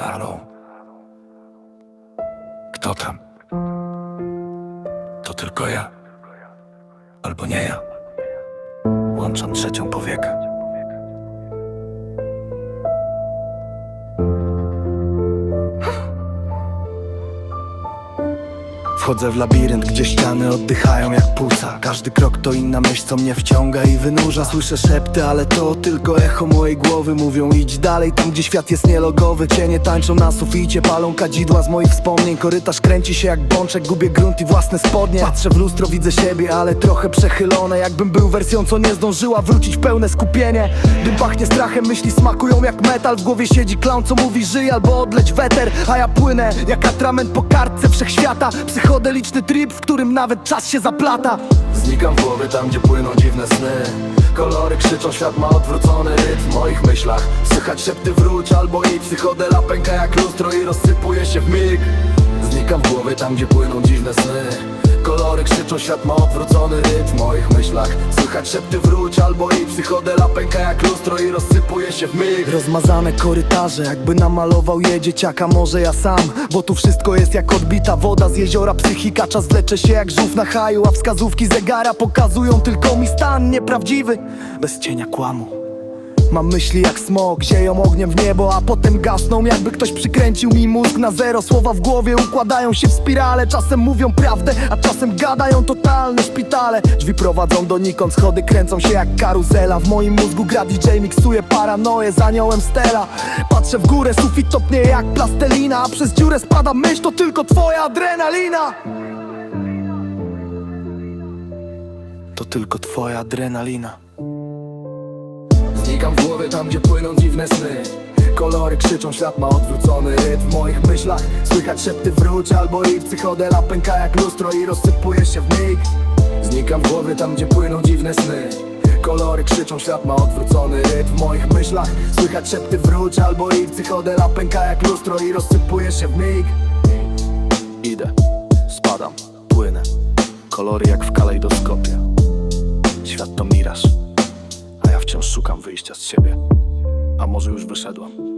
Halo? Kto tam? To tylko ja. Albo nie ja. Łączam trzecią powiekę. Wchodzę w labirynt, gdzie ściany oddychają jak płuca. Każdy krok to inna myśl, co mnie wciąga i wynurza. Słyszę szepty, ale to tylko echo mojej głowy. Mówią idź dalej, tam gdzie świat jest nielogowy. Cienie tańczą na suficie, palą kadzidła z moich wspomnień. Korytarz kręci się jak bączek, gubię grunt i własne spodnie. Patrzę w lustro, widzę siebie, ale trochę przechylone. Jakbym był wersją, co nie zdążyła wrócić w pełne skupienie. Dym pachnie strachem, myśli smakują jak metal. W głowie siedzi clown, co mówi żyj albo odleć weter. A ja płynę jak atrament po kartce wszechświata Psychodeliczny trip, w którym nawet czas się zaplata. Znikam w głowie tam, gdzie płyną dziwne sny. Kolory krzyczą, świat ma odwrócony rytm w moich myślach. Słychać szepty wróć albo i psychodela pęka jak lustro i rozsypuje się w mig Znikam w głowie tam, gdzie płyną dziwne sny. Kolory krzyczą, świat ma odwrócony rytm. W moich myślach Słychać szepty wróć albo i psychodela pęka jak lustro i rozsypuje się w mig. Rozmazane korytarze, jakby namalował je dzieciaka Może ja sam, bo tu wszystko jest jak odbita woda z jeziora. Psychika, czas wlecze się jak żółw na haju A wskazówki zegara pokazują tylko mi stan nieprawdziwy. Bez cienia kłamu Mam myśli jak smog, zieją ogniem w niebo, a potem gasną. Jakby ktoś przykręcił mi mózg na zero. Słowa w głowie układają się w spirale. Czasem mówią prawdę, a czasem gadają totalne szpitale. Drzwi prowadzą donikąd, schody kręcą się jak karuzela. W moim mózgu gra DJ, miksuje paranoję z aniołem Stella Patrzę w górę, sufit topnieje jak plastelina A przez dziurę spada myśl, to tylko twoja adrenalina. To tylko twoja adrenalina Znikam w głowie tam, gdzie płyną dziwne sny. Kolory krzyczą, świat ma odwrócony rytm w moich myślach. Słychać szepty wróć albo i psychodela pęka jak lustro i rozsypuje się w mig. Znikam w głowie tam, gdzie płyną dziwne sny. Kolory krzyczą, świat ma odwrócony rytm w moich myślach. Słychać szepty wróć albo i psychodela pęka jak lustro i rozsypuje się w mig. Idę, spadam, płynę. Kolory jak w kalejdoskopie. Świat to miraż wciąż szukam wyjścia z siebie. A może już wyszedłem?